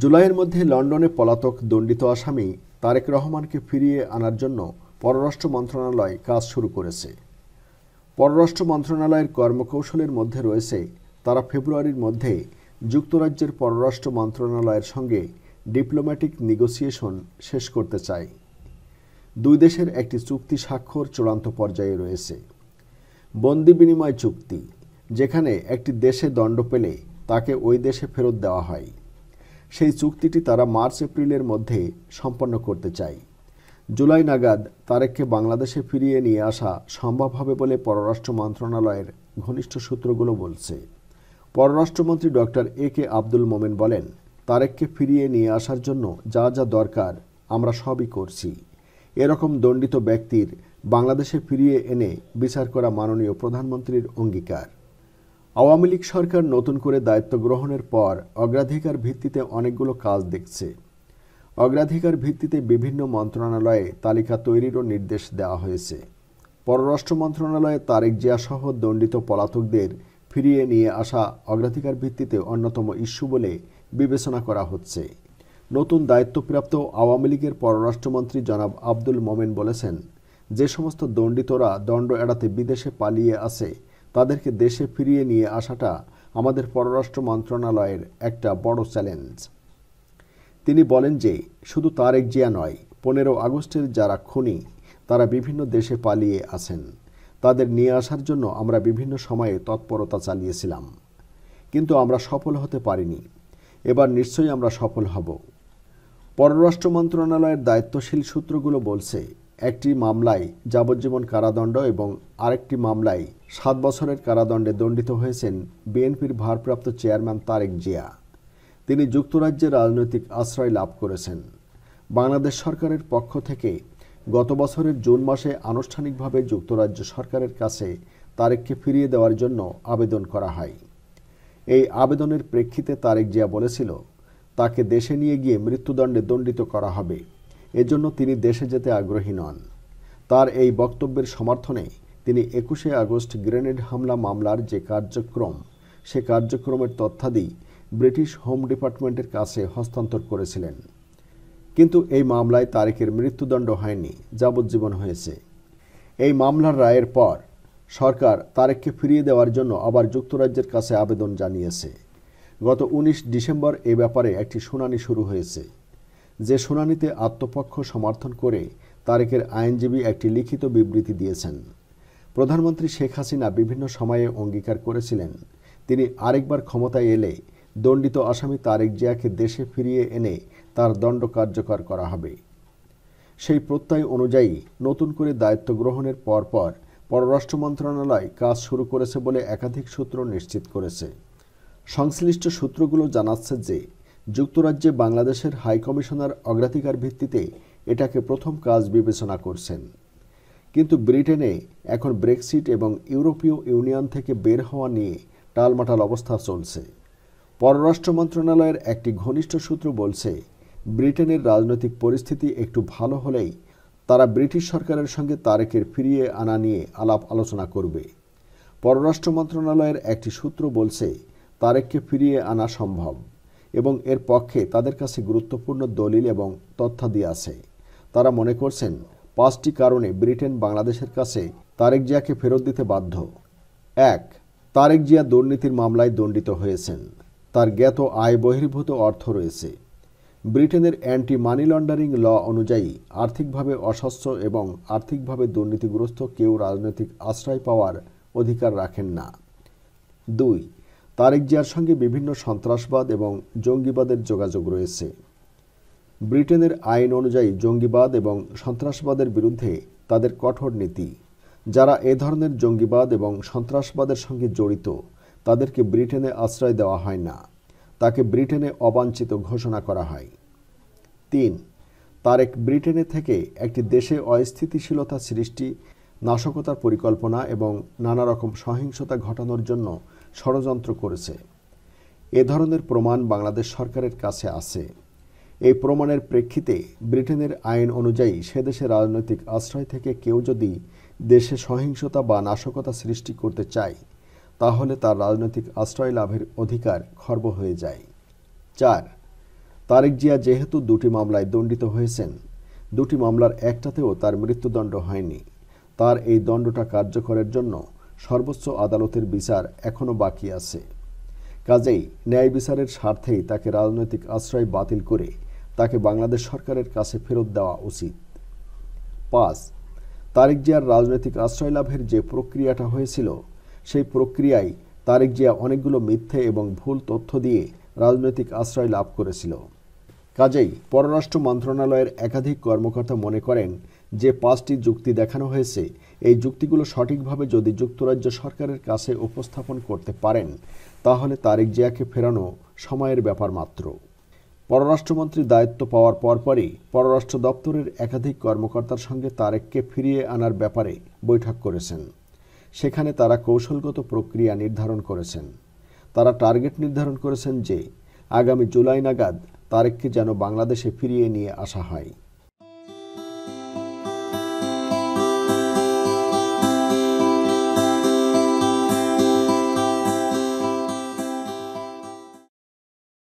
জুলাইয়ের মধ্যে লন্ডনে পলাতক দণ্ডিত আসামি তারেক রহমানকে ফিরিয়ে আনার জন্য পররাষ্ট্র মন্ত্রণালয় কাজ শুরু করেছে। পররাষ্ট্র মন্ত্রণালয়ের কর্মকৌশলের মধ্যে রয়েছে তারা ফেব্রুয়ারির মধ্যে যুক্তরাজ্যের পররাষ্ট্র মন্ত্রণালয়ের সঙ্গে ডিপ্লোম্যাটিক নেগোসিয়েশন শেষ করতে চায়। দুই দেশের একটি চুক্তি স্বাক্ষর চূড়ান্ত পর্যায়ে রয়েছে। বন্দি বিনিময় চুক্তি, যেখানে একটি দেশে দণ্ড পেলে তাকে ওই দেশে ফেরত দেওয়া হয়। সেই চুক্তিটি তারা মার্চ, এপ্রিলের মধ্যে সম্পন্ন করতে চায়। জুলাই নাগাদ তারেককে বাংলাদেশে ফিরিয়ে নিয়ে আসা সম্ভব হবে বলে পররাষ্ট্র মন্ত্রণালয়ের ঘনিষ্ঠ সূত্রগুলো বলছে। পররাষ্ট্রমন্ত্রী ডক্টর এ কে আব্দুল মোমেন বলেন, তারেককে ফিরিয়ে নিয়ে আসার জন্য যা যা দরকার আমরা সবই করছি। এরকম দণ্ডিত ব্যক্তির বাংলাদেশে ফিরিয়ে এনে বিচার করা মাননীয় প্রধানমন্ত্রীর অঙ্গীকার। আওয়ামী লীগ সরকার নতুন করে দায়িত্ব গ্রহণের পর অগ্রাধিকার ভিত্তিতে অনেকগুলো কাজ দেখছে। অগ্রাধিকার ভিত্তিতে বিভিন্ন মন্ত্রণালয়ে তালিকা তৈরিরও নির্দেশ দেওয়া হয়েছে। পররাষ্ট্র মন্ত্রণালয়ে তারেক জিয়াসহ দণ্ডিত পলাতকদের ফিরিয়ে নিয়ে আসা অগ্রাধিকার ভিত্তিতে অন্যতম ইস্যু বলে বিবেচনা করা হচ্ছে। নতুন দায়িত্বপ্রাপ্ত আওয়ামী লীগের পররাষ্ট্রমন্ত্রী জনাব আব্দুল মোমেন বলেছেন, যে সমস্ত দণ্ডিতরা দণ্ড এড়াতে বিদেশে পালিয়ে আসে তাদেরকে দেশে ফিরিয়ে নিয়ে আসাটা আমাদের পররাষ্ট্র মন্ত্রণালয়ের একটা বড় চ্যালেঞ্জ। তিনি বলেন যে, শুধু তারেক জিয়া নয়, পনেরো আগস্টের যারা খুনি, তারা বিভিন্ন দেশে পালিয়ে আছেন। তাদের নিয়ে আসার জন্য আমরা বিভিন্ন সময়ে তৎপরতা চালিয়েছিলাম। কিন্তু আমরা সফল হতে পারিনি। এবার নিশ্চয়ই আমরা সফল হব। পররাষ্ট্র মন্ত্রণালয়ের দায়িত্বশীল সূত্রগুলো বলছে একটি মামলায় যাবজ্জীবন কারাদণ্ড এবং আরেকটি মামলায় সাত বছরের কারাদণ্ডে দণ্ডিত হয়েছেন বিএনপির ভারপ্রাপ্ত চেয়ারম্যান তারেক জিয়া। তিনি যুক্তরাজ্যে রাজনৈতিক আশ্রয় লাভ করেছেন। বাংলাদেশ সরকারের পক্ষ থেকে গত বছরের জুন মাসে আনুষ্ঠানিকভাবে যুক্তরাজ্য সরকারের কাছে তারেককে ফিরিয়ে দেওয়ার জন্য আবেদন করা হয়। এই আবেদনের প্রেক্ষিতে তারেক জিয়া বলেছিল, তাকে দেশে নিয়ে গিয়ে মৃত্যুদণ্ডে দণ্ডিত করা হবে। এজন্য তিনি দেশে যেতে আগ্রহী নন। তার এই বক্তব্যের সমর্থনে তিনি একুশে আগস্ট গ্রেনেড হামলা মামলার যে কার্যক্রম, সে কার্যক্রমের তথ্যাদি ব্রিটিশ হোম ডিপার্টমেন্টের কাছে হস্তান্তর করেছিলেন। কিন্তু এই মামলায় তারেকের মৃত্যুদণ্ড হয়নি, যাবজ্জীবন হয়েছে। এই মামলার রায়ের পর সরকার তারেককে ফিরিয়ে দেওয়ার জন্য আবার যুক্তরাজ্যের কাছে আবেদন জানিয়েছে। গত উনিশ ডিসেম্বর এ ব্যাপারে একটি শুনানি শুরু হয়েছে। যে শুনানিতে আত্মপক্ষ সমর্থন করে তারেকের আইনজীবী একটি লিখিত বিবৃতি দিয়েছেন। প্রধানমন্ত্রী শেখ হাসিনা বিভিন্ন সময়ে অঙ্গীকার করেছিলেন। তিনি আরেকবার ক্ষমতায় এলে দণ্ডিত আসামি তারেক জিয়াকে দেশে ফিরিয়ে এনে তার দণ্ড কার্যকর করা হবে। সেই প্রত্যয় অনুযায়ী নতুন করে দায়িত্ব গ্রহণের পরপর পররাষ্ট্র মন্ত্রণালয় কাজ শুরু করেছে বলে একাধিক সূত্র নিশ্চিত করেছে। সংশ্লিষ্ট সূত্রগুলো জানাচ্ছে যে যুক্তরাজ্যে বাংলাদেশের হাইকমিশনার অগ্রাধিকার ভিত্তিতে এটাকে প্রথম কাজ বিবেচনা করছেন। কিন্তু ব্রিটেনে এখন ব্রেক্সিট এবং ইউরোপীয় ইউনিয়ন থেকে বের হওয়া নিয়ে টালমাটাল অবস্থা চলছে। পররাষ্ট্র মন্ত্রণালয়ের একটি ঘনিষ্ঠ সূত্র বলছে, ব্রিটেনের রাজনৈতিক পরিস্থিতি একটু ভালো হলেই তারা ব্রিটিশ সরকারের সঙ্গে তারেকের ফিরিয়ে আনা নিয়ে আলাপ আলোচনা করবে। পররাষ্ট্র মন্ত্রণালয়ের একটি সূত্র বলছে, তারেককে ফিরিয়ে আনা সম্ভব। এবং এর পক্ষে তাদের কাছে গুরুত্বপূর্ণ দলিল এবং তথ্যাদি আছে। তারা মনে করছেন, পাঁচটি কারণে ব্রিটেন বাংলাদেশের কাছে তারেক জিয়াকে ফেরত দিতে বাধ্য। এক, তারেক জিয়া দুর্নীতির মামলায় দণ্ডিত হয়েছেন। তার জ্ঞাত আয় বহির্ভূত অর্থ রয়েছে। ব্রিটেনের অ্যান্টি মানি লন্ডারিং ল অনুযায়ী আর্থিকভাবে অস্বচ্ছ এবং আর্থিকভাবে দুর্নীতিগ্রস্ত কেউ রাজনৈতিক আশ্রয় পাওয়ার অধিকার রাখেন না। দুই তারেক জিয়ার সঙ্গে বিভিন্ন সন্ত্রাসবাদ এবং জঙ্গিবাদের যোগাযোগ রয়েছে। ব্রিটেনের আইন অনুযায়ী জঙ্গিবাদ এবং সন্ত্রাসবাদের বিরুদ্ধে তাদের কঠোর নীতি। যারা এ ধরনের জঙ্গিবাদ এবং সন্ত্রাসবাদের সঙ্গে জড়িত, তাদেরকে ব্রিটেনে আশ্রয় দেওয়া হয় না। তাকে ব্রিটেনে অবাঞ্ছিত ঘোষণা করা হয়। তিন, তারেক ব্রিটেনে থেকে একটি দেশে অস্থিতিশীলতা সৃষ্টি নাশকতার পরিকল্পনা এবং নানা রকম সহিংসতা ঘটানোর জন্য ষড়যন্ত্র করেছে। এ ধরনের প্রমাণ বাংলাদেশ সরকারের কাছে আছে। এই প্রমাণের প্রেক্ষিতে ব্রিটেনের আইন অনুযায়ী সে দেশে রাজনৈতিক আশ্রয় থেকে কেউ যদি দেশে সহিংসতা বা নাশকতা সৃষ্টি করতে চায়, তাহলে তার রাজনৈতিক আশ্রয় লাভের অধিকার খর্ব হয়ে যায়। চার, তারেক জিয়া যেহেতু দুটি মামলায় দণ্ডিত হয়েছেন, দুটি মামলার একটাতেও তার মৃত্যুদণ্ড হয়নি। তার এই দণ্ডটা কার্যকরের জন্য সর্বোচ্চ আদালতের বিচার এখনও বাকি আছে। কাজেই ন্যায় বিচারের স্বার্থেই তাকে রাজনৈতিক আশ্রয় বাতিল করে তাকে বাংলাদেশ সরকারের কাছে ফেরত দেওয়া উচিত। পাঁচ, তারেক জিয়ার রাজনৈতিক আশ্রয় লাভের যে প্রক্রিয়াটা হয়েছিল, সেই প্রক্রিয়ায় তারেক জিয়া অনেকগুলো মিথ্যে এবং ভুল তথ্য দিয়ে রাজনৈতিক আশ্রয় লাভ করেছিল। কাজেই পররাষ্ট্র মন্ত্রণালয়ের একাধিক কর্মকর্তা মনে করেন যে পাঁচটি যুক্তি দেখানো হয়েছে, এই যুক্তিগুলো সঠিকভাবে যদি যুক্তরাজ্য সরকারের কাছে উপস্থাপন করতে পারেন, তাহলে তারেক জিয়াকে ফেরানো সময়ের ব্যাপার মাত্র। পররাষ্ট্রমন্ত্রীর দায়িত্ব পাওয়ার পরপরই পররাষ্ট্র দপ্তরের একাধিক কর্মকর্তার সঙ্গে তারেককে ফিরিয়ে আনার ব্যাপারে বৈঠক করেছেন। সেখানে তারা কৌশলগত প্রক্রিয়া নির্ধারণ করেছেন। তারা টার্গেট নির্ধারণ করেছেন যে, আগামী জুলাই নাগাদ তারেককে যেন বাংলাদেশে ফিরিয়ে নিয়ে আসা হয়।